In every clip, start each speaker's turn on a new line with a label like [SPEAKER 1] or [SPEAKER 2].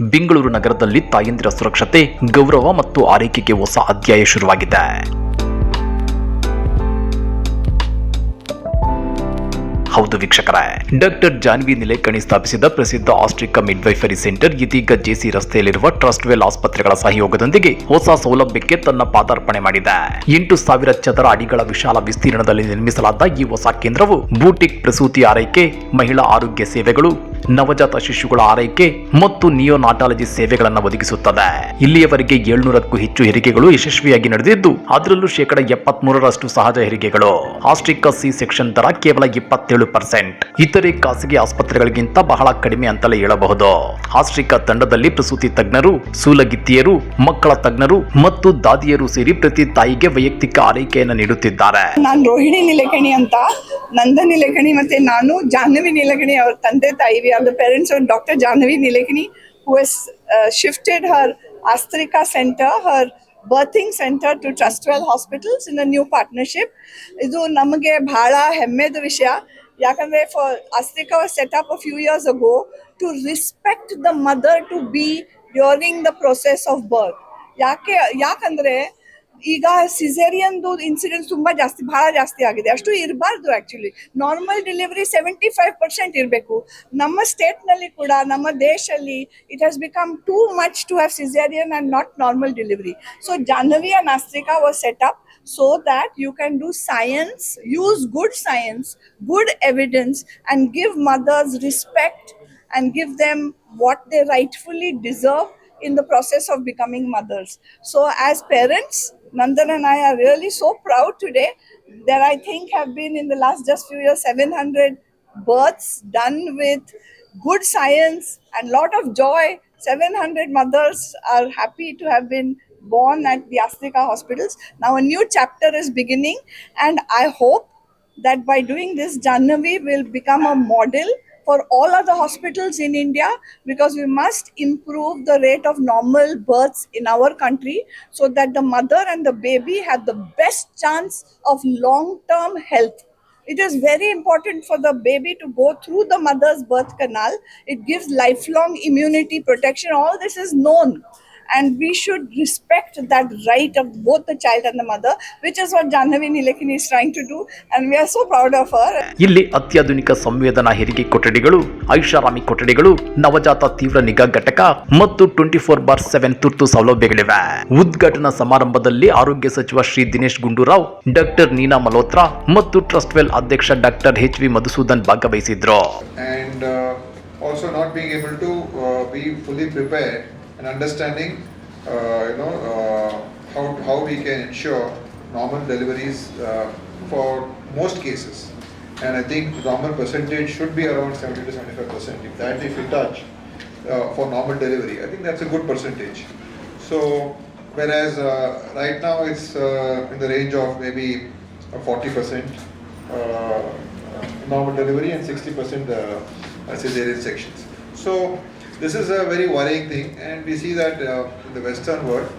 [SPEAKER 1] ಬೆಂಗಳೂರು ನಗರದಲ್ಲಿ ತಾಯಂದಿರ ಸುರಕ್ಷತೆ, ಗೌರವ ಮತ್ತು ಆರೈಕೆಗೆ ಹೊಸ ಅಧ್ಯಾಯ ಶುರುವಾಗಿದೆ. ಹೌದು ವೀಕ್ಷಕರೇ, ಡಾಕ್ಟರ್ ಜಾನ್ವಿ ನಿಲೇಕಣಿ ಸ್ಥಾಪಿಸಿದ ಪ್ರಸಿದ್ಧ ಆಸ್ಟ್ರಿಕಾ ಮಿಡ್ವೈಫರಿ ಸೆಂಟರ್, ಇದೀಗ ಜೆಸಿ ರಸ್ತೆಯಲ್ಲಿರುವ ಟ್ರಸ್ಟ್ ವೆಲ್ ಆಸ್ಪತ್ರೆಗಳ ಸಹಯೋಗದೊಂದಿಗೆ ಹೊಸ ಸೌಲಭ್ಯಕ್ಕೆ ತನ್ನ ಪಾದಾರ್ಪಣೆ ಮಾಡಿದೆ. ಎಂಟು ಸಾವಿರ ಚದರ ಅಡಿಗಳ ವಿಶಾಲ ವಿಸ್ತೀರ್ಣದಲ್ಲಿ ನಿರ್ಮಿಸಲಾದ ಈ ಹೊಸ ಕೇಂದ್ರವು ಬೂಟಿಕ್ ಪ್ರಸೂತಿ ಆರೈಕೆ, ಮಹಿಳಾ ಆರೋಗ್ಯ ಸೇವೆಗಳು ನವಜಾತ ಶಿಶುಗಳ ಆರೈಕೆ ಮತ್ತು ನಿಯೋನಾಟಾಲಜಿ ಸೇವೆಗಳನ್ನು ಒದಗಿಸುತ್ತದೆ. ಇಲ್ಲಿಯವರೆಗೆ ಏಳ್ನೂರಕ್ಕೂ ಹೆಚ್ಚು ಹೆರಿಗೆಗಳು ಯಶಸ್ವಿಯಾಗಿ ನಡೆದಿದ್ದು, ಅದರಲ್ಲೂ ಶೇಕಡ ಎಪ್ಪತ್ಮೂರರಷ್ಟು ಸಹಜ ಹೆರಿಗೆಗಳು. ಆಸ್ಟ್ರಿಕಾ ಸಿ ಸೆಕ್ಷನ್ ದರ ಕೇವಲ ಇಪ್ಪತ್ತೇಳು ಪರ್ಸೆಂಟ್. ಇತರೆ ಖಾಸಗಿ ಆಸ್ಪತ್ರೆಗಳಿಗಿಂತ ಬಹಳ ಕಡಿಮೆ ಅಂತಲೇ ಹೇಳಬಹುದು. ಆಸ್ಟ್ರಿಕಾ ತಂಡದಲ್ಲಿ ಪ್ರಸೂತಿ ತಜ್ಞರು, ಸೂಲಗಿತ್ತಿಯರು, ಮಕ್ಕಳ ತಜ್ಞರು ಮತ್ತು ದಾದಿಯರು ಸೇರಿ ಪ್ರತಿ ತಾಯಿಗೆ ವೈಯಕ್ತಿಕ ಆರೈಕೆಯನ್ನು ನೀಡುತ್ತಿದ್ದಾರೆ.
[SPEAKER 2] ನಾನು ರೋಹಿಣಿ ನಿಲಕಣಿ ಅಂತ ನಂದ ನಿಲಕಣಿ ಮತ್ತೆ ನಾನು ಜಾಹ್ನವಿ ನಿಲಕಣಿ ಅವರ ತಂದೆ ತಾಯಿ we are the parents of doctor Jahnavi Nilekani who has shifted her Astrika centre her birthing centre to Trustwell hospitals in a new partnership ಇದು ನಮಗೆ ಬಹಳ ಹೆಮ್ಮೆದ ವಿಷಯ ಯಾಕಂದ್ರೆ for Astrika was set up a few years ago to respect the mother to be during the process of birth ಯಾಕೆ ಯಾಕಂದ್ರೆ ಈಗ ಸಿಸೇರಿಯನ್ದು incidence ತುಂಬಾ ಜಾಸ್ತಿ, ಭಾಳ ಜಾಸ್ತಿ ಆಗಿದೆ. ಅಷ್ಟು ಇರಬಾರ್ದು actually normal delivery seventy five percent ಇರಬೇಕು. ನಮ್ಮ ಸ್ಟೇಟ್ನಲ್ಲಿ ಕೂಡ, ನಮ್ಮ ದೇಶದಲ್ಲಿ it has become too much to have caesarean and not normal delivery so Jahnavi and was set up so that you can do science use good science good evidence and give mothers respect and give them what they rightfully deserve in the process of becoming mothers. So, as parents, Nandan and I are really so proud today. that I think, have been in the last just few years 700 births done with good science and lot of joy. 700 mothers are happy to have been born at the Astrika hospitals. Now, a new chapter is beginning, and I hope that by doing this, Jannavi will become a model for all other hospitals in India because we must improve the rate of normal births in our country so that the mother and the baby have the best chance of long term health. It is very important for the baby to go through the mother's birth canal. It gives lifelong immunity protection. All this is known. And we should respect that right of both the child and the mother, which is what Janhavi Nilekini is trying to do. And we are so proud of her.
[SPEAKER 1] ಇಲ್ಲಿ ಅತ್ಯಾಧುನಿಕ ಸಂವೇದನಾ ಹೆರಿಗೆ ಕೊಠಡಿಗಳು ಐಷಾರಾಮಿ ಕೊಠಡಿಗಳು ನವಜಾತ ತೀವ್ರ ನಿಗಾ ಘಟಕ ಮತ್ತು ಟ್ವೆಂಟಿ ಫೋರ್ ಬಾರ್ ಸೆವೆನ್ ತುರ್ತು ಸೌಲಭ್ಯಗಳಿವೆ ಉದ್ಘಾಟನಾ ಸಮಾರಂಭದಲ್ಲಿ ಆರೋಗ್ಯ ಸಚಿವ ಶ್ರೀ ದಿನೇಶ್ ಗುಂಡೂರಾವ್ ಡಾಕ್ಟರ್ ನೀನಾ ಮಲ್ಹೋತ್ರಾ ಮತ್ತು ಟ್ರಸ್ಟ್ವೆಲ್ ಅಧ್ಯಕ್ಷ ಡಾಕ್ಟರ್ ಎಚ್ ವಿ ಮಧುಸೂದನ್ ಭಾಗವಹಿಸಿದ್ರು
[SPEAKER 3] and uh, also not being able to uh, be fully prepared and understanding, uh, you know, uh, how, how we can ensure normal deliveries uh, for most cases. And I think the normal percentage should be around 70 to 75 percent. If that if we touch for normal delivery, I think that's a good percentage. So whereas uh, right now it's uh, in the range of maybe 40 percent uh, normal delivery and 60 percent uh, cesarean sections. So this is a very worrying thing, and we see that uh, in the Western world,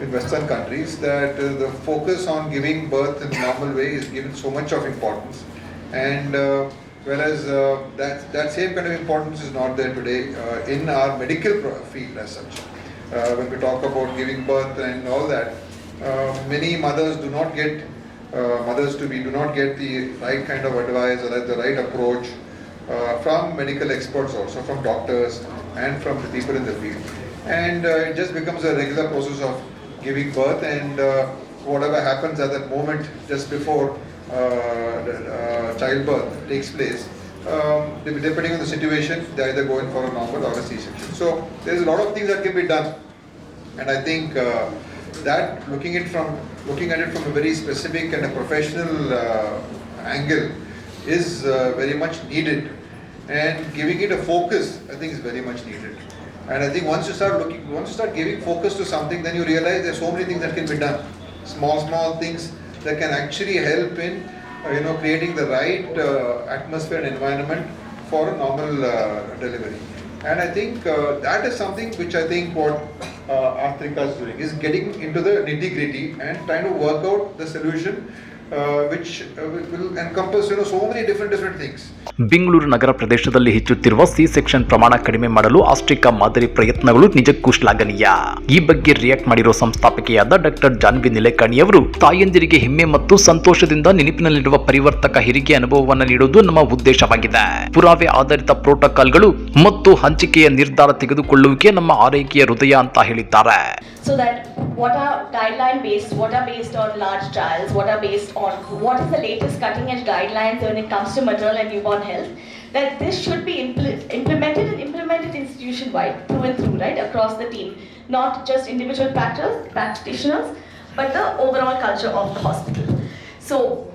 [SPEAKER 3] in Western countries, that uh, the focus on giving birth in a normal way is given so much of importance, and uh, whereas uh, that that same kind of importance is not there today uh, in our medical field as such. Uh, when we talk about giving birth and all that, many mothers do not get mothers to be do not get the right kind of advice or the right approach from medical experts also from doctors and from the people in the field. And uh, it just becomes a regular process of giving birth and uh, whatever happens at that moment just before uh, uh, childbirth takes place um, depending on the situation they either go in for a normal or a c-section. So there's a lot of things that can be done. And I think uh, that looking it from looking at it from a very specific and a professional angle is very much needed, and giving it a focus I think is very much needed. And I think once you start looking, once you start giving focus to something, then you realize there's so many things that can be done. Small, small things that can actually help in, uh, you know, creating the right uh, atmosphere and environment for a normal uh, delivery. And I think uh, that is something which I think what uh, is doing is getting into the nitty gritty and trying to work out the solution uh, which uh, will- will encompass you know so many different different things.
[SPEAKER 1] Bengaluru ನಗರ ಪ್ರದೇಶದಲ್ಲಿ ಹೆಚ್ಚುತ್ತಿರುವ C section ಪ್ರಮಾಣ ಕಡಿಮೆ ಮಾಡಲು ಆಸ್ಟ್ರಿಕಾ ಮಾದರಿ ಪ್ರಯತ್ನಗಳು ನಿಜಕ್ಕೂ ಶ್ಲಾಘನೀಯ ಈ ಬಗ್ಗೆ ರಿಯಾಕ್ಟ್ ಮಾಡಿರುವ ಸಂಸ್ಥಾಪಕಿಯಾದ ಡಾಕ್ಟರ್ ಜಾನ್ವಿ ನಿಲೇಕಣಿ ಅವರು ತಾಯಂದಿರಿಗೆ ಹೆಮ್ಮೆ ಮತ್ತು ಸಂತೋಷದಿಂದ ನೆನಪಿನಲ್ಲಿರುವ ಪರಿವರ್ತಕ ಹೆರಿಗೆ ಅನುಭವವನ್ನು ನೀಡುವುದು ನಮ್ಮ ಉದ್ದೇಶವಾಗಿದೆ. ಪುರಾವೆ ಆಧಾರಿತ ಪ್ರೋಟೋಕಾಲ್ಗಳು ಮತ್ತು ಹಂಚಿಕೆಯ ನಿರ್ಧಾರ ತೆಗೆದುಕೊಳ್ಳುವಿಕೆ ನಮ್ಮ ಆರೈಕೆಯ ಹೃದಯ ಅಂತ ಹೇಳಿದ್ದಾರೆ.
[SPEAKER 4] So that what are guideline based, what are based on large trials, what are based on what is the latest cutting edge guidelines when it comes to maternal and newborn health, that this should be impl- implemented and implemented institution wide, through and through, right, across the team, not just individual practitioners, but the overall culture of the hospital. So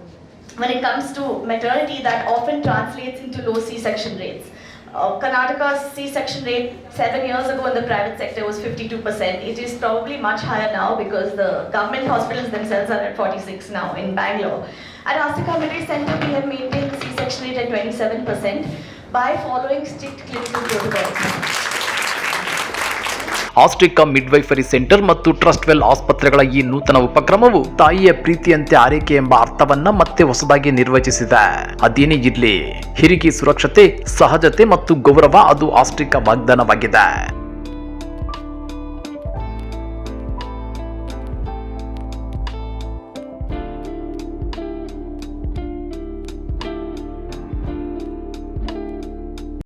[SPEAKER 4] when it comes to maternity, that often translates into low C-section rates. Uh, Karnataka's C-section rate seven years ago in the private sector was 52%. It is probably much higher now because the government hospitals themselves are at 46 now in Bangalore. At Astika Military Center, we have maintained the C-section rate at 27% by following strict clinical protocols.
[SPEAKER 1] Astrika midwifery centre ಮತ್ತು Trustwell ಆಸ್ಪತ್ರೆಗಳ ಈ ನೂತನ ಉಪಕ್ರಮವು ತಾಯಿಯ ಪ್ರೀತಿಯಂತೆ ಆರೈಕೆ ಎಂಬ ಅರ್ಥವನ್ನ ಮತ್ತೆ ಹೊಸದಾಗಿ ನಿರ್ವಚಿಸಿದೆ. ಅದೇನೇ ಇರ್ಲಿ ಹಿರಿಕಿ ಸುರಕ್ಷತೆ, ಸಹಜತೆ ಮತ್ತು ಗೌರವ ಅದು ಆಸ್ಟ್ರಿಕಾ ವಾಗ್ದಾನವಾಗಿದೆ.